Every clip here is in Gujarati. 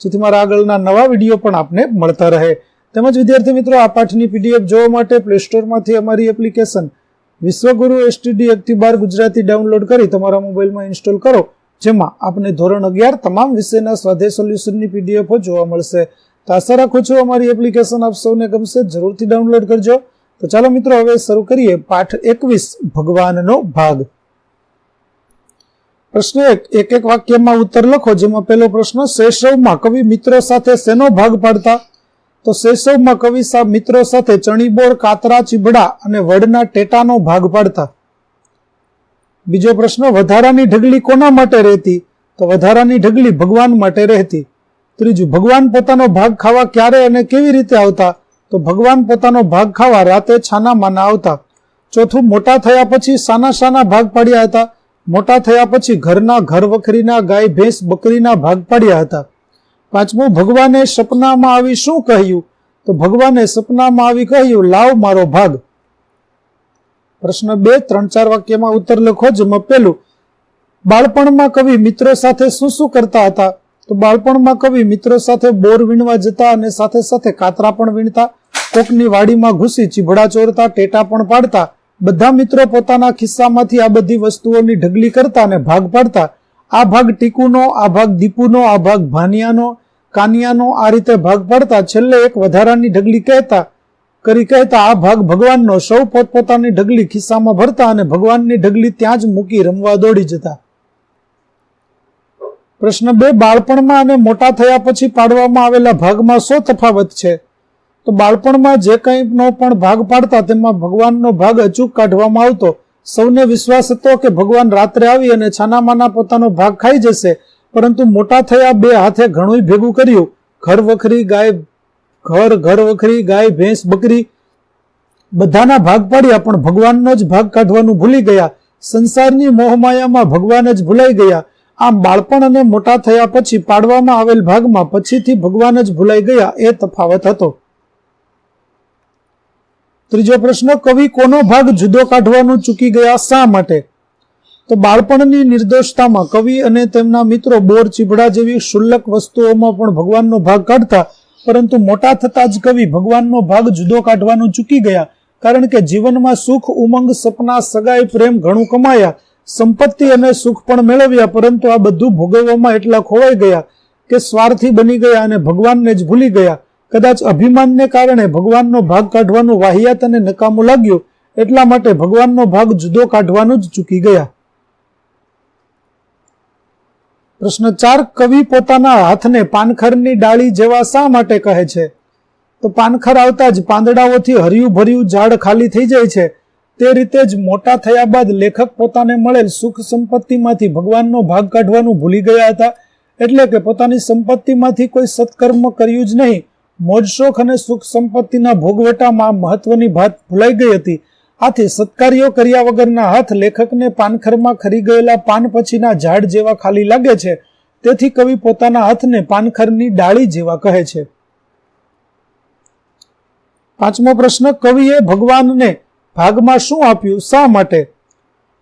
જેથી મારા આગળના નવા વીડિયો પણ આપને મળતા રહે. તેમજ વિદ્યાર્થી મિત્રો, આ પાઠની પીડીએફ જોવા માટે પ્લે સ્ટોરમાંથી અમારી એપ્લિકેશન વિશ્વગુરુ એસટીડી એકથી બાર ગુજરાતી ડાઉનલોડ કરી તમારા મોબાઈલમાં ઇન્સ્ટોલ કરો, જેમાં આપને ધોરણ અગિયાર તમામ વિષયના સ્વાધ્યાય સોલ્યુશનની પીડીએફો જોવા મળશે. તો આશા રાખું છું અમારી એપ્લિકેશન આપ સૌને ગમશે, જરૂરથી ડાઉનલોડ કરજો. તો ચાલો મિત્રો, હવે શરૂ કરીએ પાઠ એકવીસ, ભગવાનનો ભાગ. પ્રશ્ન એક એક એક વાક્યમાં ઉત્તર લખો, જેમાં પહેલો પ્રશ્ન શૈશવમાં કવિ મિત્રો સાથે શેનો ભાગ પાડતા? તો શૈશવમાં કવિ મિત્રો સાથે ચણીબોર, કાતરા ચીબડા અને વડના ટેટાનો ભાગ પાડતા. બીજો પ્રશ્ન, વધારાની ઢગલી કોના માટે રહેતી? તો વધારાની ઢગલી ભગવાન માટે રહેતી. ત્રીજું, ભગવાન પોતાનો ભાગ ખાવા ક્યારે અને કેવી રીતે આવતા? તો ભગવાન પોતાનો ભાગ ખાવા રાતે છાના માના આવતા. ચોથું, મોટા થયા પછી સાના સાના ભાગ પાડ્યા હતા? મોટા થયા પછી ઘરના ઘર વખરીના ગાય, ભેંસ, બકરીના ભાગ પાડ્યા હતા. પાંચમું, ભગવાને સપનામાં આવી શું કહ્યું? તો ભગવાને સપનામાં આવી કહ્યું, લાવ મારો ભાગ. પ્રશ્ન બે, ત્રણ, ચાર વાક્યમાં ઉત્તર લખો જેમાં પેલું બાળપણમાં કવિ મિત્રો સાથે શું શું કરતા હતા? તો બાળપણમાં કવિ મિત્રો સાથે બોર વીણવા જતા અને સાથે સાથે કાતરા પણ વીણતા, કોકની વાડીમાં ઘૂસી, ચીભડા ચોરતા, ટેટા પણ પાડતા બધા મિત્રો પોતાના ખિસ્સામાંથી આ બધી વસ્તુઓની ઢગલી કરતા અને ભાગ પાડતા, આ ભાગ ટીકુનો, આ ભાગ દીપુનો, આ ભાગ ભાનિયાનો, કાનિયાનો, આ રીતે ભાગ પાડતા છેલ્લે એક વધારાની ઢગલી કહેતા, કરી કહેતા આ ભાગ ભગવાનનો સૌ પોતપોતાની ઢગલી ખિસ્સામાં ભરતા અને ભગવાનની ઢગલી ત્યાં જ મૂકી રમવા દોડી જતા. પ્રશ્ન બે, બાળપણમાં અને મોટા થયા પછી પાડવામાં આવેલા ભાગમાં શું તફાવત છે? તો બાળપણમાં જે કંઈનો પણ ભાગ પાડતા તેમાં ભગવાનનો ભાગ અચૂક કાઢવામાં આવતો. સૌને વિશ્વાસ હતો કે ભગવાન રાત્રે આવી અને છાનામાના પોતાનો ભાગ ખાઈ જશે. પરંતુ મોટા થયા બે હાથે ઘણું ભેગું કર્યું. ઘર વખરી, ગાય, ઘર ઘર વખરી, ગાય, ભેંસ, બકરી બધાના ભાગ પાડ્યા પણ ભગવાનનો જ ભાગ કાઢવાનું ભૂલી ગયા. સંસારની મોહમાયામાં ભગવાન જ ભૂલાઈ ગયા. આમ બાળપણ અને મોટા થયા પછી પાડવામાં આવેલ ભાગમાં પછીથી ભગવાન જ ભૂલાઈ ગયા એ તફાવત હતો. ત્રીજો પ્રશ્ન, કવિ કોનો ભાગ જુદો કાઢવાનું ચૂકી ગયા શા માટે? તો બાળપણની નિર્દોષતામાં કવિ અને તેમના મિત્રો બોર ચીભડા જેવી શુલ્લક વસ્તુઓમાં પણ ભગવાનનો ભાગ કાઢતા, પરંતુ મોટા થતા જ કવિ ભગવાનનો ભાગ જુદો કાઢવાનું ચૂકી ગયા, કારણ કે જીવનમાં સુખ, ઉમંગ, સપના, સગાઈ, પ્રેમ ઘણું કમાયા, સંપત્તિ અને સુખ પણ મેળવ્યા, પરંતુ આ બધું ભોગવવામાં એટલા ખોવાઈ ગયા કે સ્વાર્થી બની ગયા અને ભગવાનને જ ભૂલી ગયા. કદાચ અભિમાનને કારણે ભગવાનનો ભાગ કાઢવાનું વાહિયાત અને નકામું લાગ્યું, એટલા માટે ભગવાનનો ભાગ જુદો કાઢવાનું જ ચૂકી ગયા. પ્રશ્ન ચાર, કવિ પોતાના હાથને પાનખરની ડાળી જેવા શા માટે કહે છે? તો પાનખર આવતા જ પાંદડાઓથી હર્યું ભર્યું ઝાડ ખાલી થઈ જાય છે. તે રીતે જ મોટા થયા બાદ લેખક પોતાને મળેલ સુખ સંપત્તિમાંથી ભગવાનનો ભાગ કાઢવાનું ભૂલી ગયા હતા. એટલે કે પોતાની સંપત્તિમાંથી કોઈ સત્કર્મ કર્યું જ નહીં. મોજશોખ અને સુખ સંપત્તિના ભોગવટામાં મહત્વની ભાત ભૂલાઈ ગઈ હતી. આથી સત્કાર્યો કર્યા વગરના હાથ લેખકને પાનખરમાં ખરી ગયેલા પાન પછીના ઝાડ જેવા ખાલી લાગે છે. તેથી કવિ પોતાના હાથને પાનખરની ડાળી જેવા કહે છે. પાંચમો પ્રશ્ન, કવિએ ભગવાનને ભાગમાં શું આપ્યું, શા માટે?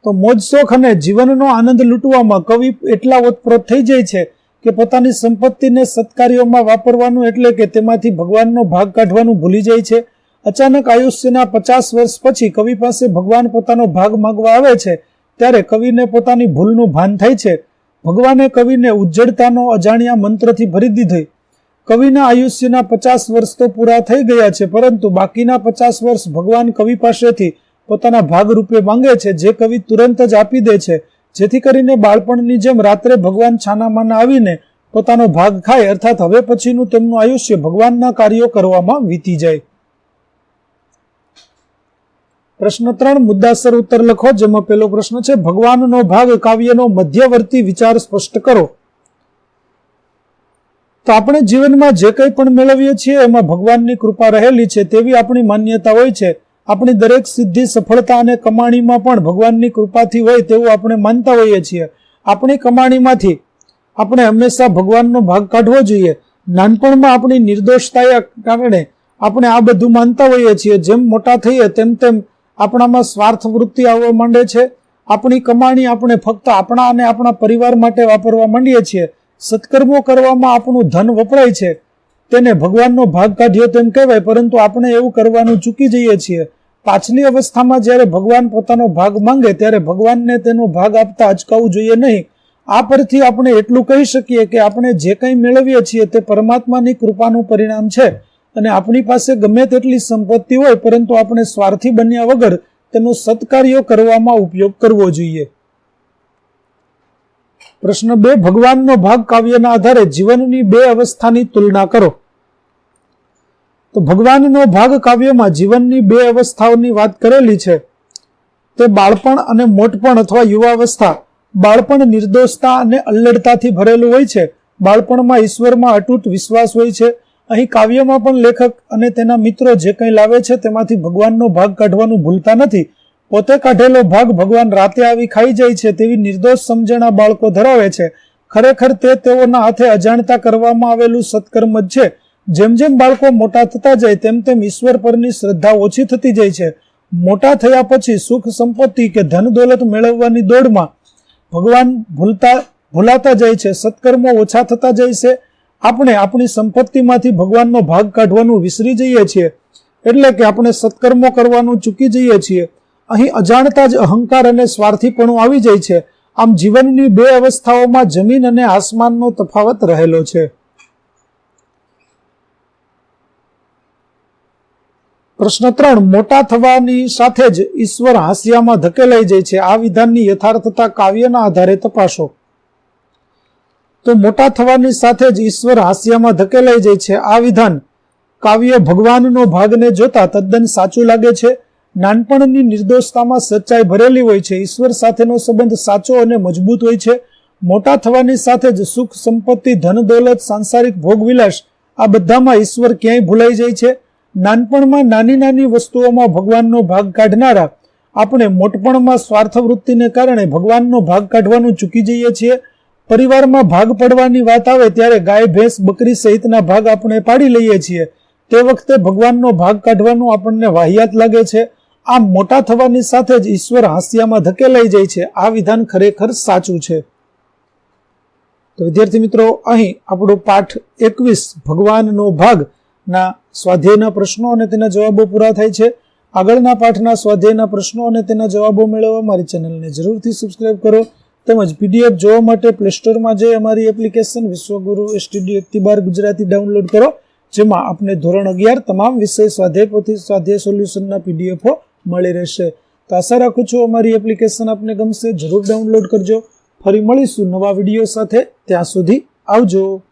તો મોજશોખ અને જીવનનો આનંદ લૂંટવામાં કવિ એટલા ઓતપ્રોત થઈ જાય છે કે પોતાની સંપત્તિને સત્કાર્યોમાં વાપરવાનું એટલે કે તેમાંથી ભગવાનનો ભાગ કાઢવાનું ભૂલી જાય છે. અચાનક આયુષ્યના પચાસ વર્ષ પછી કવિ પાસે ભગવાન પોતાનો ભાગ માંગવા આવે છે, ત્યારે કવિને પોતાની ભૂલનું ભાન થાય છે. ભગવાને કવિને ઉજ્જડતાનો અજાણ્યા મંત્રથી ભરી દીધી. કવિના આયુષ્યના પચાસ વર્ષ તો પૂરા થઈ ગયા છે, પરંતુ બાકીના પચાસ વર્ષ ભગવાન કવિ પાસેથી પોતાના ભાગ રૂપે માંગે છે, જે કવિ તુરંત જ આપી દે છે. જેથી કરીને બાળપણની જેમ રાત્રે ભગવાન છાનામાના આવીને પોતાનો ભાગ ખાય, અર્થાત હવે પછીનું તેમનું આયુષ્ય ભગવાનના કાર્યો કરવામાં વીતી જાય. પ્રશ્ન ત્રણ, મુદ્દાસર ઉત્તર લખો, જેમાં પહેલો પ્રશ્ન છે, ભગવાનનો ભાગ કાવ્યનો મધ્યવર્તી વિચાર સ્પષ્ટ કરો. તો આપણે જીવનમાં જે કંઈ પણ મેળવીએ છીએ, એમાં ભગવાનની કૃપા રહેલી છે તેવી આપણી માન્યતા હોય છે. આપણી દરેક સિદ્ધિ, સફળતા અને કમાણીમાં પણ ભગવાનની કૃપાથી હોય તેવું આપણે માનતા હોઈએ છીએ. આપણી કમાણીમાંથી આપણે હંમેશા ભગવાનનો ભાગ કાઢવો જોઈએ. નાનપણમાં આપણી નિર્દોષતાએ કારણે આપણે આ બધું માનતા હોઈએ છીએ. જેમ મોટા થઈએ તેમ તેમ આપણામાં સ્વાર્થ વૃત્તિ આવવા માંડે છે. આપણી કમાણી આપણે ફક્ત આપણા અને આપણા પરિવાર માટે વાપરવા માંડીએ છીએ. સત્કર્મો કરવામાં આપણું ધન વપરાય છે. તેને ભગવાનનો ભાગ કાઢ્યો તેમ કહેવાય, પરંતુ આપણે એવું કરવાનું ચૂકી જઈએ છીએ. પાછલી અવસ્થામાં જ્યારે ભગવાન પોતાનો ભાગ માંગે, ત્યારે ભગવાનને તેનો ભાગ આપતા અચકાવવું જોઈએ નહીં. આ પરથી આપણે એટલું કહી શકીએ કે આપણે જે કંઈ મેળવીએ છીએ તે પરમાત્માની કૃપાનું પરિણામ છે. અને આપણી પાસે ગમે તેટલી સંપત્તિ હોય, પરંતુ આપણે સ્વાર્થી બન્યા વગર તેનો સત્કાર્યો કરવામાં ઉપયોગ કરવો જોઈએ. પ્રશ્ન બે, ભગવાનનો ભાગ કાવ્યના આધારે જીવનની બે અવસ્થાની તુલના કરો. તો ભગવાનનો ભાગ કાવ્યમાં જીવનની બે અવસ્થાઓની વાત કરેલી છે. તે બાળપણ અને મોટપણ અથવા યુવાવસ્થા, બાળપણ નિર્દોષતા અને અલ્લડતાથી ભરેલું હોય છે. બાળપણમાં ઈશ્વરમાં અતૂટ વિશ્વાસ હોય છે. અહીં કાવ્યમાં પણ લેખક અને તેના મિત્રો જે કંઈ લાવે છે તેમાંથી ભગવાનનો ભાગ કાઢવાનું ભૂલતા નથી. પોતે કાઢેલો ભાગ ભગવાન રાતે આવી ખાઈ જાય છે તેવી નિર્દોષ સમજણા બાળકો ધરાવે છે. ખરેખર તે તેઓના હાથે અજાણતા કરવામાં આવેલું સત્કર્મ જ છે. જેમ જેમ બાળકો મોટા થતા જાય તેમ તેમ ઈશ્વર પરની શ્રદ્ધા ઓછી થતી જાય છે. મોટા થયા પછી સુખ સંપત્તિ કે ધન દોલત મેળવવાની દોડમાં ભગવાન ભૂલતા ભૂલાતા જાય છે, સત્કર્મો ઓછા થતા જાય છે. આપણે આપણી સંપત્તિમાંથી ભગવાનનો ભાગ કાઢવાનું વિસરી જઈએ છીએ. એટલે કે આપણે સત્કર્મો કરવાનું ચૂકી જઈએ છીએ. અહીં અજાણતા જ અહંકાર અને સ્વાર્થીપણું આવી જાય છે. આમ જીવનની બે અવસ્થાઓમાં જમીન અને આસમાનનો તફાવત રહેલો છે. પ્રશ્ન ત્રણ, મોટા થવાની સાથે જ ઈશ્વર હાસ્યામાં ધકેલાઈ જાય છે. આ વિધાનની યથાર્થતા કાવ્યના આધારે તપાસો. તો મોટા થવાની સાથે જ ઈશ્વર હાસ્યામાં ધકેલાઈ જાય છે. આ વિધાન કાવ્ય ભગવાનનો ભાગને જોતા તદ્દન સાચું લાગે છે. નાનપણની નિર્દોષતામાં સચ્ચાઈ ભરેલી હોય છે, ઈશ્વર સાથેનો સંબંધ સાચો અને મજબૂત હોય છે. મોટા થવાની સાથે જ સુખ, સંપત્તિ, ધન, દોલત, સાંસારિક ભોગવિલાસ આ બધામાં ઈશ્વર ક્યાંય ભૂલાઈ જાય છે? નાનપણમાં નાની નાની વસ્તુઓમાં ભગવાનનો ભાગ કાઢનારા આપણે મોટપણમાં સ્વાર્થ વૃત્તિને કારણે ભગવાનનો ભાગ કાઢવાનું ચૂકી જઈએ છીએ. પરિવારમાં ભાગ પડવાની વાત આવે ત્યારે ગાય, ભેંસ, બકરી સહિતના ભાગ આપણે પાડી લઈએ છીએ. તે વખતે ભગવાનનો ભાગ કાઢવાનું આપણને વાહિયાત લાગે છે. આમ મોટા થવાની સાથે જ ઈશ્વર હાસ્યામાં ધકેલાઈ જાય છે. આ વિધાન ખરેખર સાચું છે. તો વિદ્યાર્થી મિત્રો, અહીં આપણો પાઠ એકવીસ, ભગવાનનો ભાગ ના સ્વાધ્યાયના પ્રશ્નો અને તેના જવાબો પૂરા થાય છે. આગળના પાઠના સ્વાધ્યાયના પ્રશ્નો અને તેના જવાબો મેળવવા મારી ચેનલને જરૂરથી સબસ્ક્રાઇબ કરો. તેમજ પીડીએફ જોવા માટે પ્લે સ્ટોરમાં જઈ અમારી એપ્લિકેશન વિશ્વગુરુ એસટીડી એકથી બાર ગુજરાતી ડાઉનલોડ કરો. જેમાં આપને ધોરણ અગિયાર તમામ વિષય સ્વાધ્યાય પોથી સ્વાધ્યાય સોલ્યુશનના પીડીએફો મળી રહેશે. તો આશા રાખું છું અમારી એપ્લિકેશન આપને ગમશે. જરૂર ડાઉનલોડ કરજો. ફરી મળીશું નવા વીડિયો સાથે. ત્યાં સુધી આવજો.